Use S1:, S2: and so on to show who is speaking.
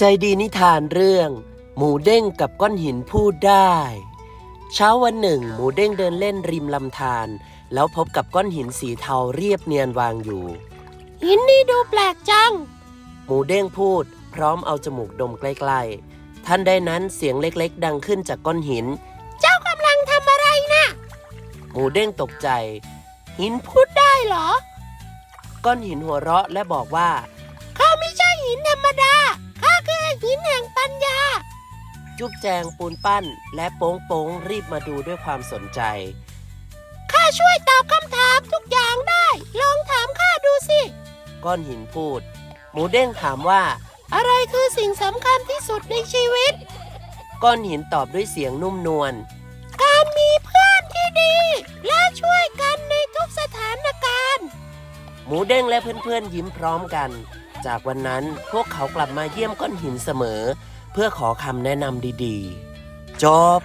S1: ใจดีนิทานเรื่อง หมูเด้งกับก้อนหินพูดได้ เช้าวันหนึ่ง หมูเด้งเดินเล่นริมลำธารแล้วพบกับก้อนหินสีเทาเรียบเนียนวางอยู่
S2: หินนี่ดูแปลกจัง
S1: หมูเด้งพูด พร้อมเอาจมูกดมใกล้ๆท่านใดนั้นเสียงเล็กๆ ดังขึ้นจากก้อนหิน
S2: เจ้ากำลังทำอะไรนะ
S1: หมูเด้งตกใจ หินพู
S2: พูดได้เหรอ
S1: ก้อนหินหัวเราะและบอกว่า
S2: ข้าไม่ใช่หินธรรมดา
S1: จุ๊บแจงปูนปั้น และโป้งโป้งรีบมาดูด้วยความสนใจ
S2: ข้าช่วยตอบคำถามทุกอย่างได้ ลองถามข้าดูสิ
S1: ก้อนหินพูด หมูเด้งถามว่า
S2: อะไรคือสิ่งสำคัญที่สุดในชีวิต
S1: ก้อนหินตอบด้วยเสียงนุ่มนวล
S2: การมีเพื่อนที่ดี และช่วยกันในทุกสถานการณ์
S1: หมูเด้งและเพื่อนๆยิ้มพร้อมกัน จากวันนั้นพวกเขากลับมาเยี่ยมก้อนหินเสมอ เพื่อขอคำแนะนำดีๆ จบ